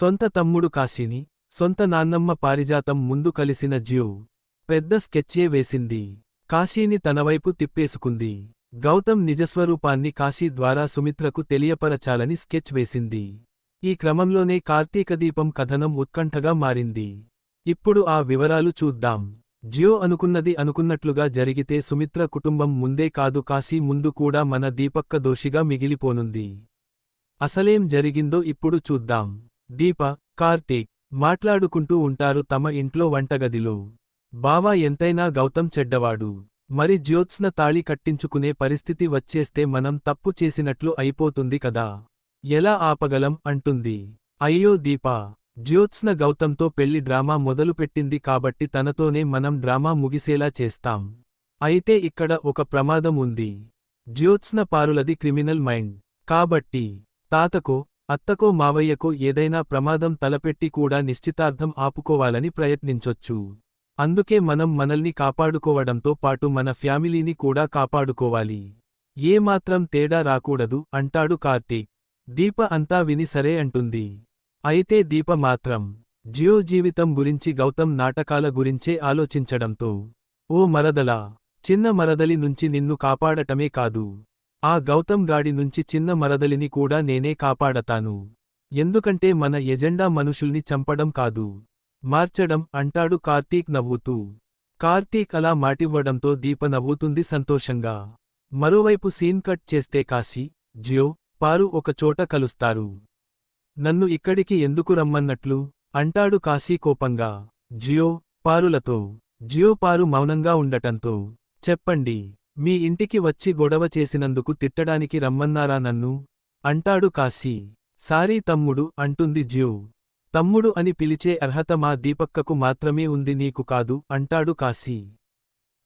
సొంత తమ్ముడు కాశీని సొంత నాన్నమ్మ పారిజాతం ముందు కలిసిన జ్యూ పెద్ద స్కెచ్చే వేసింది. కాశీని తనవైపు తిప్పేసుకుంది. గౌతమ్ నిజస్వరూపాన్ని కాశీ ద్వారా సుమిత్రకు తెలియపరచాలని స్కెచ్ వేసింది. ఈ క్రమంలోనే కార్తీక దీపం కథనం ఉత్కంఠగా మారింది. ఇప్పుడు ఆ వివరాలు చూద్దాం. జియో అనుకున్నది అనుకున్నట్లుగా జరిగితే సుమిత్ర కుటుంబం ముందే కాదు కాశీ ముందు కూడా మన దీపక్క దోషిగా మిగిలిపోనుంది. అసలేం జరిగిందో ఇప్పుడు చూద్దాం. దీప కార్తీక్ మాట్లాడుకుంటూ ఉంటారు తమ ఇంట్లో వంటగదిలో. బావా ఎంతైనా గౌతమ్ చెడ్డవాడు. మరి జ్యోత్స్న తాళి కట్టించుకునే పరిస్థితి వచ్చేస్తే మనం తప్పు చేసినట్లు అయిపోతుంది కదా. ఎలా ఆపగలం అంటుంది. అయ్యో దీపా జ్యోత్స్న గౌతంతో పెళ్ళి డ్రామా మొదలుపెట్టింది కాబట్టి తనతోనే మనం డ్రామా ముగిసేలా చేస్తాం. అయితే ఇక్కడ ఒక ప్రమాదం ఉంది. జ్యోత్స్న పారులది క్రిమినల్ మైండ్. కాబట్టి తాతకో అత్తకో మావయ్యకో ఏదైనా ప్రమాదం తలపెట్టి కూడా నిశ్చితార్థం ఆపుకోవాలని ప్రయత్నించొచ్చు. అందుకే మనం మనల్ని కాపాడుకోవడంతో పాటు మన ఫ్యామిలీని కూడా కాపాడుకోవాలి. ఏమాత్రం తేడా రాకూడదు అంటాడు కార్తీక్. దీప అంతా విని సరే అంటుంది. అయితే దీప మాత్రం జియో జీవితం గురించి గౌతమ్ నాటకాల గురించే ఆలోచించడంతో ఓ మరదలా చిన్న మరదలి నుంచి నిన్ను కాపాడటమే కాదు. ఆ గౌతమ్ గాడి నుంచి చిన్న మరదలిని కూడా నేనే కాపాడతాను. ఎందుకంటే మన ఎజెండా మనుషుల్ని చంపడం కాదు. మార్చడం అంటాడు కార్తీక్ నవ్వుతూ. కార్తీక్ అలా మాటివ్వడంతో దీప నవ్వుతుంది సంతోషంగా. మరోవైపు సీన్ కట్ చేస్తే కాశీ జియో పారు ఒకచోట కలుస్తారు. నన్ను ఇక్కడికి ఎందుకు రమ్మన్నట్లు? అంటాడు కాశీ కోపంగా. జియో పారులతో. జియో పారు మౌనంగా ఉండటంతో. చెప్పండి. మీ ఇంటికి వచ్చి గొడవ చేసినందుకు తిట్టడానికి రమ్మన్నారా నన్ను? అంటాడు కాశీ. సారీ తమ్ముడు అంటుంది జ్యూ. తమ్ముడు అని పిలిచే అర్హత మా దీపక్కకు మాత్రమే ఉంది నీకు కాదు అంటాడు కాశీ.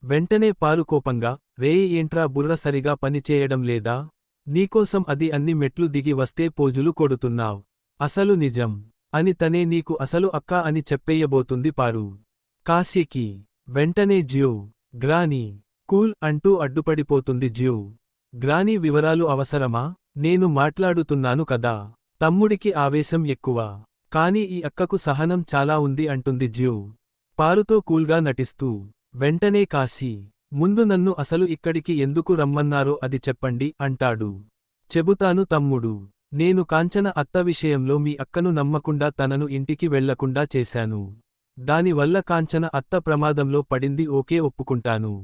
వెంటనే పారుకోపంగా రే ఏంట్రా బుర్ర సరిగా పనిచేయడం లేదా? నీకోసం అది అన్ని మెట్లు దిగి వస్తే పోజులు కొడుతున్నావ్. అసలు నిజం. అని తనే నీకు అసలు అక్క అని చెప్పేయబోతుంది పారు. కాశీకి. వెంటనే జ్యూ. గ్రానీ. కూల్ అంటూ అడ్డుపడిపోతుంది జ్యూ గ్రాని వివరాలు అవసరమా? నేను మాట్లాడుతున్నాను కదా. తమ్ముడికి ఆవేశం ఎక్కువ. కాని ఈ అక్కకు సహనం చాలా ఉంది అంటుంది జ్యూ పారుతో కూల్గా నటిస్తూ. వెంటనే కాశీ. ముందు నన్ను అసలు ఇక్కడికి ఎందుకు రమ్మన్నారో అది చెప్పండి అంటాడు. చెబుతాను తమ్ముడు. నేను కాంచన అత్త విషయంలో మీ అక్కను నమ్మకుండా తనను ఇంటికి వెళ్ళకుండా చేశాను. దానివల్ల కాంచన అత్త ప్రమాదంలో పడింది ఓకే ఒప్పుకుంటాను.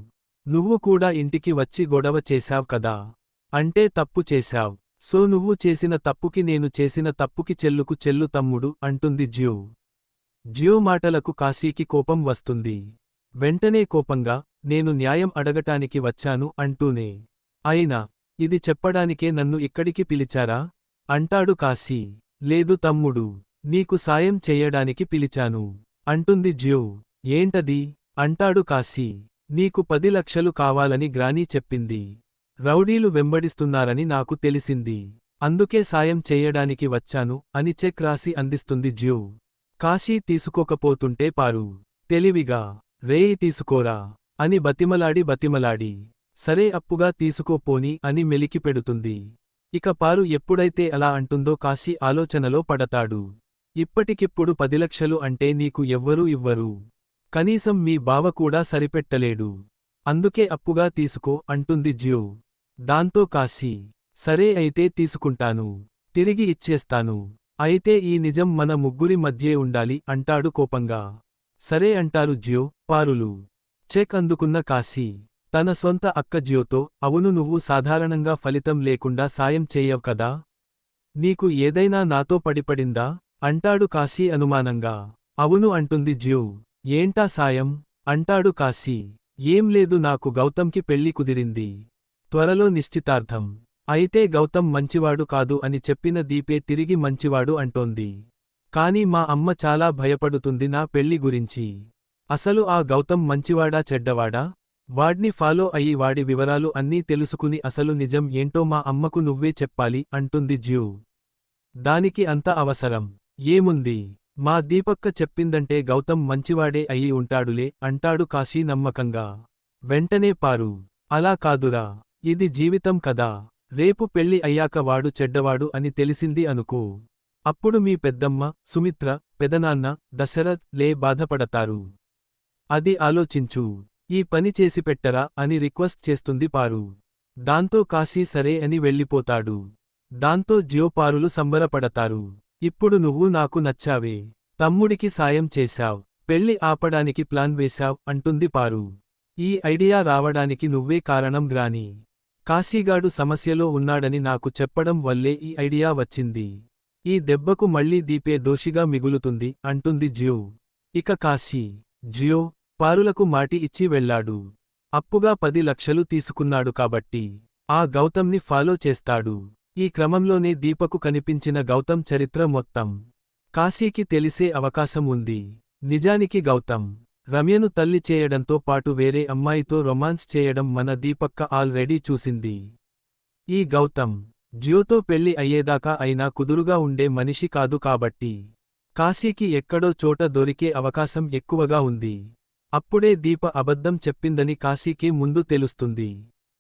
నువ్వు కూడా ఇంటికి వచ్చి గొడవ చేశావ్ కదా. అంటే తప్పు చేశావ్. సో నువ్వు చేసిన తప్పుకి నేను చేసిన తప్పుకి చెల్లుకు చెల్లు తమ్ముడు అంటుంది జ్యో. జ్యో మాటలకు కాశీకి కోపం వస్తుంది. వెంటనే కోపంగా నేను న్యాయం అడగటానికి వచ్చాను అంటూనే. అయినా ఇది చెప్పడానికే నన్ను ఇక్కడికి పిలిచారా? అంటాడు కాశీ. లేదు తమ్ముడు నీకు సాయం చెయ్యడానికి పిలిచాను అంటుంది జ్యో. ఏంటది? అంటాడు కాశీ. నీకు పది లక్షలు కావాలని గ్రానీ చెప్పింది. రౌడీలు వెంబడిస్తున్నారని నాకు తెలిసింది. అందుకే సాయం చెయ్యడానికి వచ్చాను అని చెక్ రాసి అందిస్తుంది జ్యూ. కాశీ తీసుకోకపోతుంటే పారు. తెలివిగా రేయి తీసుకోరా అని బతిమలాడి బతిమలాడి. సరే అప్పుగా తీసుకోపోని అని మెలికి పెడుతుంది. ఇక పారు ఎప్పుడైతే అలా అంటుందో కాశీ ఆలోచనలో పడతాడు. ఇప్పటికిప్పుడు పది లక్షలు అంటే నీకు ఎవ్వరూ ఇవ్వరు. కనీసం మీ బావ కూడా సరిపెట్టలేడు. అందుకే అప్పుగా తీసుకో అంటుంది జ్యూ. దాంతో కాశీ. సరే అయితే తీసుకుంటాను. తిరిగి ఇచ్చేస్తాను. అయితే ఈ నిజం మన ముగ్గురి మధ్యే ఉండాలి అంటాడు కోపంగా. సరే అంటారు జ్యో పారులు. చెక్ అందుకున్న కాశీ. తన సొంత అక్క జ్యోతో అవును నువ్వు సాధారణంగా ఫలితం లేకుండా సాయం చేయవు కదా? నీకు ఏదైనా నాతో పడిపడిందా? అంటాడు కాశీ అనుమానంగా. అవును అంటుంది జ్యూ. ఏంటా సాయం? అంటాడు కాశీ. ఏం లేదు నాకు గౌతంకి పెళ్ళి కుదిరింది. త్వరలో నిశ్చితార్థం. అయితే గౌతమ్ మంచివాడు కాదు అని చెప్పిన దీపే తిరిగి మంచివాడు అంటోంది. కాని మా అమ్మ చాలా భయపడుతుంది నా పెళ్ళి గురించి. అసలు ఆ గౌతమ్ మంచివాడా చెడ్డవాడా? వాడ్ని ఫాలో అయ్యి వాడి వివరాలు అన్నీ తెలుసుకుని అసలు నిజం ఏంటో మా అమ్మకు నువ్వే చెప్పాలి అంటుంది జ్యూ. దానికి అంత అవసరం. ఏముంది? మా దీపక్క చెప్పిందంటే గౌతమ్ మంచివాడే అయి ఉంటాడులే అంటాడు కాశీ నమ్మకంగా. వెంటనే పారు. అలా కాదురా. ఇది జీవితం కదా. రేపు పెళ్ళి అయ్యాక వాడు చెడ్డవాడు అని తెలిసింది అనుకో. అప్పుడు మీ పెద్దమ్మ సుమిత్ర పెదనాన్న దశరథ్ లే బాధపడతారు. అది ఆలోచించు. ఈ పని చేసి పెట్టరా అని రిక్వెస్ట్ చేస్తుంది పారు. దాంతో కాశీ సరే అని వెళ్ళిపోతాడు. దాంతో జియోపారులు సంబరపడతారు. ఇప్పుడు నువ్వు నాకు నచ్చావే. తమ్ముడికి సాయం చేశావ్. పెళ్ళి ఆపడానికి ప్లాన్ వేశావ్ అంటుంది పారు. ఈ ఐడియా రావడానికి నువ్వే కారణం గ్రాని కాశీగాడు సమస్యలో ఉన్నాడని నాకు చెప్పడం వల్లే ఈ ఐడియా వచ్చింది. ఈ దెబ్బకు మళ్ళీ దీపే దోషిగా మిగులుతుంది అంటుంది జ్యో. ఇక కాశీ. జియో పారులకు మాటి ఇచ్చి వెళ్ళాడు. అప్పుగా పది లక్షలు తీసుకున్నాడు కాబట్టి. ఆ గౌతమ్ని ఫాలో చేస్తాడు. ఈ క్రమంలోనే దీపకు కనిపించిన గౌతం చరిత్ర మొత్తం. కాశీకి తెలిసే అవకాశం ఉంది. నిజానికి గౌతం రమ్యను తల్లి చేయడంతో పాటు వేరే అమ్మాయితో రొమాన్స్ చేయడం మన దీపక్క ఆల్రెడీ చూసింది. ఈ గౌతం జియోతో పెళ్ళి అయ్యేదాకా అయినా కుదురుగా ఉండే మనిషి కాదు కాబట్టి కాశీకి ఎక్కడో చోట దొరికే అవకాశం ఎక్కువగా ఉంది. అప్పుడే దీప అబద్ధం చెప్పిందని కాశీకి ముందు తెలుస్తుంది.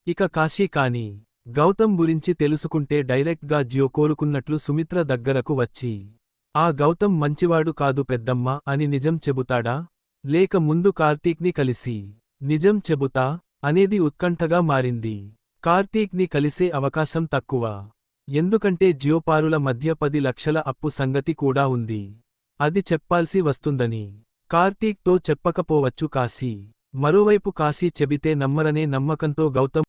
ఇక కాశీ కాని గౌతమ్ గురించి తెలుసుకుంటే డైరెక్ట్గా జియో కోరుకున్నట్లు సుమిత్ర దగ్గరకు వచ్చి ఆ గౌతం మంచివాడు కాదు పెద్దమ్మ అని నిజం చెబుతాడా? లేక ముందు కార్తీక్ని కలిసి నిజం చెబుతా అనేది ఉత్కంఠగా మారింది. కార్తీక్ని కలిసే అవకాశం తక్కువ. ఎందుకంటే జియోపారుల మధ్య పది లక్షల అప్పు సంగతి కూడా ఉంది. అది చెప్పాల్సి వస్తుందని. కార్తీక్తో చెప్పకపోవచ్చు కాశీ. మరోవైపు కాశీ చెబితే నమ్మరనే నమ్మకంతో గౌతమ్